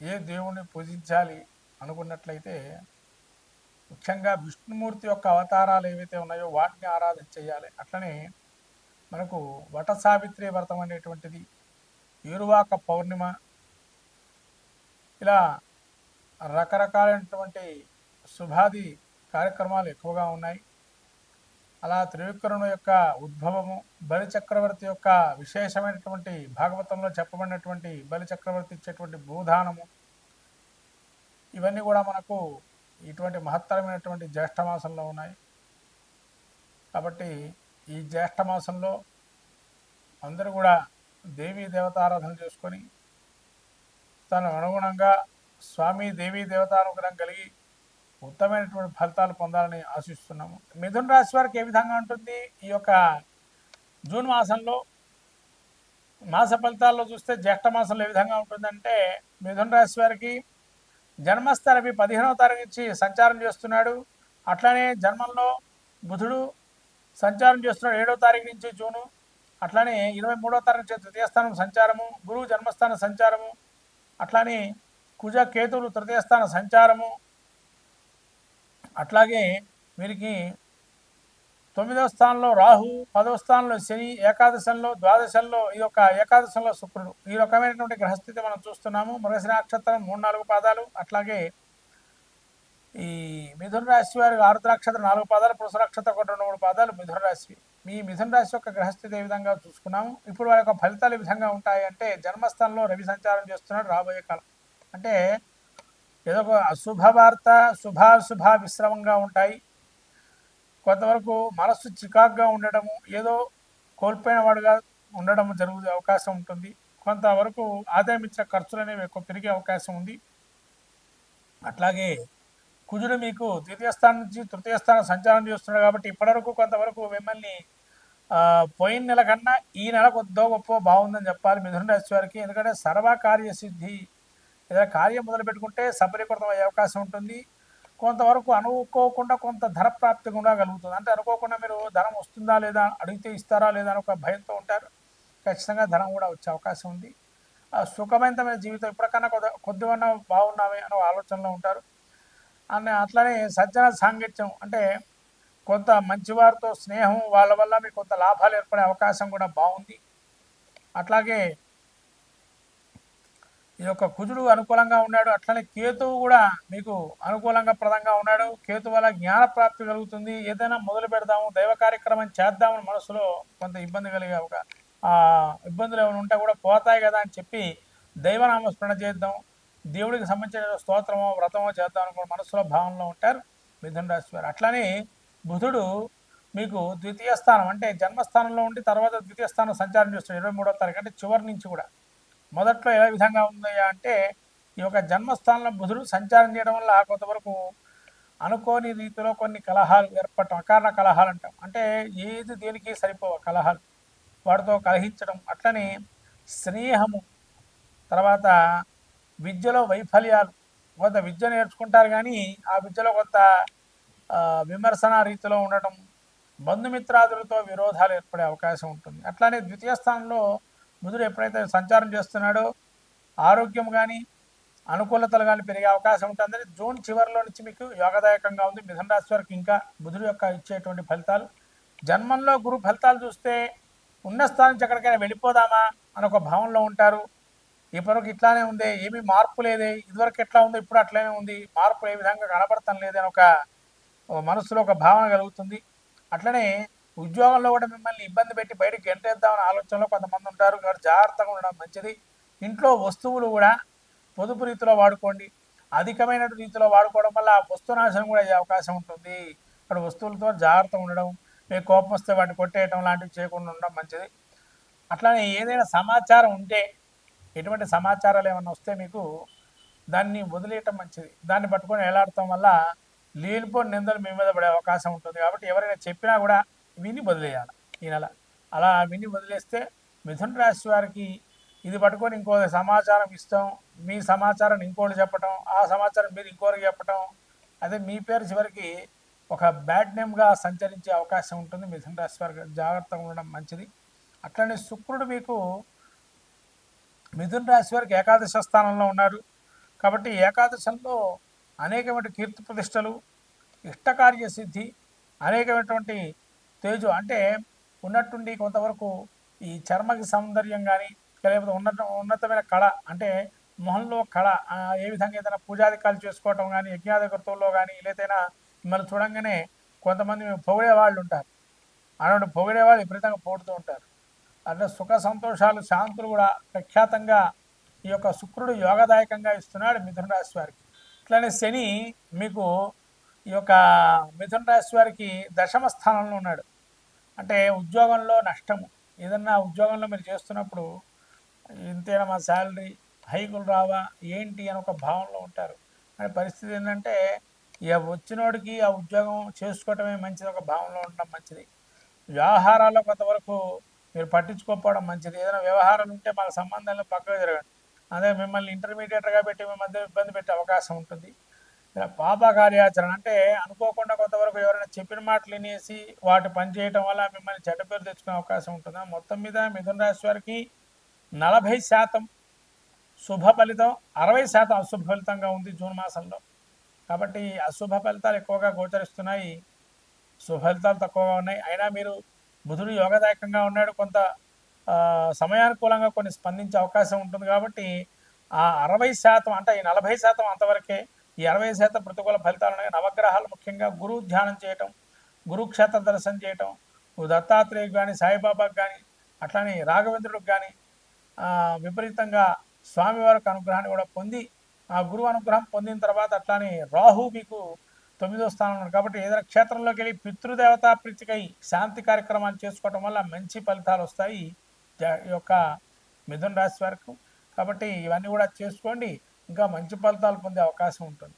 ఏ దేవుణ్ణి పూజించాలి అనుకున్నట్లయితే ముఖ్యంగా విష్ణుమూర్తి యొక్క అవతారాలు ఏవైతే ఉన్నాయో వాటిని ఆరాధన చేయాలి. అట్లనే మనకు వట సావిత్రి వ్రతం అనేటువంటిది ఏరువాక పౌర్ణిమ ఇలా రకరకాలైనటువంటి శుభాది కార్యక్రమాలు ఎక్కువగా ఉన్నాయి. అలా త్రివిక్రముడు యొక్క ఉద్భవము బలి చక్రవర్తి యొక్క విశేషమైనటువంటి భాగవతంలో చెప్పబడినటువంటి బలి చక్రవర్తి ఇచ్చేటువంటి భూదానము ఇవన్నీ కూడా మనకు ఇటువంటి మహత్తరమైనటువంటి జ్యేష్ఠమాసంలో ఉన్నాయి. కాబట్టి ఈ జ్యేష్ఠమాసంలో అందరూ కూడా దేవీ దేవతారాధన చేసుకొని తను అనుగుణంగా స్వామి దేవీ దేవతానుగ్రహం కలిగి ఉత్తమైనటువంటి ఫలితాలు పొందాలని ఆశిస్తున్నాము. మిథున రాశి వారికి ఏ విధంగా ఉంటుంది? ఈ యొక్క జూన్ మాసంలో మాస ఫలితాల్లో చూస్తే జ్యేష్ఠ మాసంలో ఏ విధంగా ఉంటుందంటే మిథున రాశి వారికి జన్మస్థలవి పదిహేనవ తారీఖు నుంచి సంచారం చేస్తున్నాడు. అట్లానే జన్మంలో బుధుడు సంచారం చేస్తున్నాడు ఏడో తారీఖు నుంచి జూను. అట్లానే ఇరవై మూడో తారీఖు నుంచి తృతీయ స్థానం సంచారము గురువు జన్మస్థాన సంచారము. అట్లానే కుజ కేతువులు తృతీయ స్థాన సంచారము. అట్లాగే వీరికి తొమ్మిదవ స్థానంలో రాహు పదవ స్థానంలో శని ఏకాదశంలో ద్వాదశంలో ఈ యొక్క ఏకాదశంలో శుక్రుడు. ఈ రకమైనటువంటి గ్రహస్థితి మనం చూస్తున్నాము. మృగశ నక్షత్రం మూడు నాలుగు పాదాలు. అట్లాగే ఈ మిథున రాశి వారి ఆరుద్ర నక్షత్రం నాలుగు పాదాలు. పురుష నక్షత్రం ఒకటి రెండు మూడు పాదాలు మిథున రాశి. మీ మిథున రాశి యొక్క గ్రహస్థితి ఏ విధంగా చూసుకున్నాము? ఇప్పుడు వారి యొక్క ఫలితాలు ఏ విధంగా ఉంటాయి అంటే జన్మస్థానంలో రవి సంచారం చేస్తున్నాడు రాబోయే కాలం. అంటే ఏదో ఒక అశుభ వార్త శుభాశుభ విశ్రమంగా ఉంటాయి. కొంతవరకు మనస్సు చికాగ్గా ఉండడము ఏదో కోల్పోయిన వాడుగా ఉండడం జరుగు అవకాశం ఉంటుంది. కొంతవరకు ఆదాయం ఇచ్చే ఖర్చులు అనేవి ఎక్కువ పెరిగే అవకాశం ఉంది. అట్లాగే కుజుడు మీకు ద్వితీయ స్థానం నుంచి తృతీయ స్థానం సంచారం చేస్తున్నాడు కాబట్టి ఇప్పటివరకు కొంతవరకు మిమ్మల్ని పోయిన నెల కన్నా ఈ నెల కొద్దో గొప్ప బాగుందని చెప్పాలి మిథున రాశి వారికి. ఎందుకంటే సర్వకార్య సిద్ధి ఏదైనా కార్యం మొదలు పెట్టుకుంటే సఫలీకృతం అయ్యే అవకాశం ఉంటుంది. కొంతవరకు అనుకోకుండా కొంత ధర ప్రాప్తి కూడా కలుగుతుంది. అంటే అనుకోకుండా మీరు ధనం వస్తుందా లేదా అడిగితే ఇస్తారా లేదా అని ఒక భయంతో ఉంటారు. ఖచ్చితంగా ధనం కూడా వచ్చే అవకాశం ఉంది. ఆ సుఖమైనమైన జీవితం ఇప్పటికన్నా కొద్ది కొద్దిగా బాగున్నామే అనే ఆలోచనలో ఉంటారు. అని అట్లనే సజ్జన సాంగత్యం అంటే కొంత మంచివారితో స్నేహం వాళ్ళ వల్ల మీకు కొంత లాభాలు ఏర్పడే అవకాశం కూడా బాగుంది. అట్లాగే ఈ యొక్క కుజుడు అనుకూలంగా ఉన్నాడు. అట్లనే కేతువు కూడా మీకు అనుకూలంగా ప్రదంగా ఉన్నాడు. కేతు వల్ల జ్ఞాన ప్రాప్తి కలుగుతుంది. ఏదైనా మొదలు పెడదాము దైవ కార్యక్రమం చేద్దామని మనసులో కొంత ఇబ్బంది కలిగే ఒక ఇబ్బందులు ఏమైనా ఉంటే కూడా పోతాయి కదా అని చెప్పి దైవనామస్మరణ చేద్దాం. దేవుడికి సంబంధించిన స్తోత్రమో వ్రతమో చేద్దాం అనుకున్న మనసులో భావంలో ఉంటారు మిథున రాశి వారు అట్లనే బుధుడు మీకు ద్వితీయ స్థానం అంటే జన్మస్థానంలో ఉండి తర్వాత ద్వితీయ స్థానం సంచారం చేస్తాడు. ఇరవై మూడో తారీఖు అంటే చివరి నుంచి కూడా. మొదట్లో ఏ విధంగా ఉందయ్యా అంటే ఈ యొక్క జన్మస్థానంలో బుధుడు సంచారం చేయడం వల్ల కొంతవరకు అనుకోని రీతిలో కొన్ని కలహాలు ఏర్పడటం అకారణ కలహాలు అంటాం. అంటే ఏది దేనికి సరిపోవ కలహాలు? వాటితో కలహించడం అట్లనే స్నేహము తర్వాత విద్యలో వైఫల్యాలు. కొంత విద్య నేర్చుకుంటారు కానీ ఆ విద్యలో కొంత విమర్శన రీతిలో ఉండటం బంధుమిత్రాదులతో విరోధాలు ఏర్పడే అవకాశం ఉంటుంది. అట్లానే ద్వితీయ స్థానంలో బుధుడు ఎప్పుడైతే సంచారం చేస్తున్నాడో ఆరోగ్యం కానీ అనుకూలతలు కానీ పెరిగే అవకాశం ఉంటుందని జూన్ చివరిలో నుంచి మీకు యోగదాయకంగా ఉంది. మిథున రాశి వరకు ఇంకా బుధుడు యొక్క ఇచ్చేటువంటి ఫలితాలు. జన్మంలో గురు ఫలితాలు చూస్తే ఉన్న స్థానం నుంచి ఎక్కడికైనా వెళ్ళిపోదామా అని ఒక భావనలో ఉంటారు. ఇప్పటివరకు ఇట్లానే ఉంది. ఏమీ మార్పు లేదే. ఇదివరకు ఎట్లా ఉందో ఇప్పుడు అట్లనే ఉంది. మార్పు ఏ విధంగా కనబడతాం లేదని ఒక మనసులో ఒక భావన కలుగుతుంది. అట్లనే ఉద్యోగంలో కూడా మిమ్మల్ని ఇబ్బంది పెట్టి బయటకు గెంటేద్దామని ఆలోచనలో కొంతమంది ఉంటారు. కాబట్టి జాగ్రత్తగా ఉండడం మంచిది. ఇంట్లో వస్తువులు కూడా పొదుపు రీతిలో వాడుకోండి. అధికమైన రీతిలో వాడుకోవడం వల్ల వస్తు నాశనం కూడా అయ్యే అవకాశం ఉంటుంది. అక్కడ వస్తువులతో జాగ్రత్తగా ఉండడం మీకు కోపం వస్తే వాటిని కొట్టేయటం లాంటివి చేయకుండా ఉండడం మంచిది. అట్లానే ఏదైనా సమాచారం ఉంటే ఎటువంటి సమాచారాలు ఏమైనా వస్తే మీకు దాన్ని వదిలేయటం మంచిది. దాన్ని పట్టుకొని ఎలాడటం వల్ల లేనిపోని నిందలు మీ మీద పడే అవకాశం ఉంటుంది. కాబట్టి ఎవరైనా చెప్పినా కూడా విని వదిలేయాలి. ఈ నెల. అలా విని వదిలేస్తే మిథున రాశి వారికి ఇది పట్టుకొని ఇంకో సమాచారం ఇస్తాం. మీ సమాచారం ఇంకోటి చెప్పటం ఆ సమాచారం మీరు ఇంకోరికి చెప్పటం. అదే మీ పేరు చివరికి ఒక బ్యాడ్ నేమ్గా సంచరించే అవకాశం ఉంటుంది. మిథున రాశి వారికి జాగ్రత్తగా ఉండడం మంచిది. అట్లనే శుక్రుడు మీకు మిథున రాశి వారికి ఏకాదశ స్థానంలో ఉన్నారు. కాబట్టి ఏకాదశంలో అనేకమైన కీర్తి ప్రతిష్టలు ఇష్టకార్య సిద్ధి అనేకమైనటువంటి తేజు అంటే ఉన్నట్టుండి కొంతవరకు ఈ చర్మకి సౌందర్యం కానీ లేకపోతే ఉన్నత ఉన్నతమైన కళ అంటే మొహంలో కళ ఏ విధంగా ఏదైనా పూజాధికారులు చేసుకోవటం కానీ యజ్ఞాధికృతంలో కానీ లేదైనా మిమ్మల్ని చూడంగానే కొంతమంది పొగిడే వాళ్ళు ఉంటారు. అలాంటి పొగిడే వాళ్ళు విపరీతంగా పోడుతూ ఉంటారు. అంటే సుఖ సంతోషాలు శాంతులు కూడా ప్రఖ్యాతంగా ఈ యొక్క శుక్రుడు యోగదాయకంగా ఇస్తున్నాడు మిథున రాశి వారికి. ఇట్లానే శని మీకు ఈ యొక్క మిథున రాశి వారికి దశమ స్థానంలో ఉన్నాడు. అంటే ఉద్యోగంలో నష్టము. ఏదన్నా ఉద్యోగంలో మీరు చేస్తున్నప్పుడు ఇంతేనా మా శాలరీ? హైకులు రావా? ఏంటి అని ఒక భావనలో ఉంటారు. కానీ పరిస్థితి ఏంటంటే ఇక వచ్చినోడికి ఆ ఉద్యోగం చేసుకోవటమే మంచిది ఒక భావనలో ఉండడం మంచిది. వ్యవహారాల్లో కొంతవరకు మీరు పట్టించుకోకపోవడం మంచిది. ఏదైనా వ్యవహారాలు ఉంటే మన సంబంధాలను పక్కగా జరగండి. అదే మిమ్మల్ని ఇంటర్మీడియట్గా పెట్టి మీ మధ్య ఇబ్బంది పెట్టే అవకాశం ఉంటుంది. పాప కార్యాచరణ అంటే అనుకోకుండా కొంతవరకు ఎవరైనా చెప్పిన మాటలు వినేసి వాటి పని చేయటం వల్ల మిమ్మల్ని చెడ్డ పేరు తెచ్చుకునే అవకాశం ఉంటుంది? మొత్తం మీద మిథున రాశి వారికి నలభై శాతం శుభ ఫలితం అరవై శాతం అశుభ ఫలితంగా ఉంది జూన్ మాసంలో. కాబట్టి అశుభ ఫలితాలు ఎక్కువగా గోచరిస్తున్నాయి. శుభ ఫలితాలు తక్కువగా ఉన్నాయి. అయినా మీరు బుధుడు యోగదాయకంగా ఉన్నాడు. కొంత సమయానుకూలంగా కొన్ని స్పందించే అవకాశం ఉంటుంది కాబట్టి ఆ అరవై శాతం అంటే ఈ నలభై శాతం అంతవరకే ఈ అరవై శాతం ప్రతికూల ఫలితాలు ఉన్నాయి. నవగ్రహాలు ముఖ్యంగా గురువు ధ్యానం చేయటం గురుక్షేత్ర దర్శనం చేయటం దత్తాత్రేయుకు కానీ సాయిబాబాకు కానీ అట్లానే రాఘవేంద్రుడికి కానీ విపరీతంగా స్వామివారికి అనుగ్రహాన్ని కూడా పొంది ఆ గురువు అనుగ్రహం పొందిన తర్వాత అట్లానే రాహు మీకు తొమ్మిదో స్థానంలో ఉన్నాడు కాబట్టి ఏదైనా క్షేత్రంలోకి వెళ్ళి పితృదేవతా ప్రీతికై శాంతి కార్యక్రమాలు చేసుకోవటం వల్ల మంచి ఫలితాలు వస్తాయి. ఈ యొక్క మిథున రాశి వరకు. కాబట్టి ఇవన్నీ కూడా చేసుకోండి. ఇంకా మంచి ఫలితాలు పొందే అవకాశం ఉంటుంది.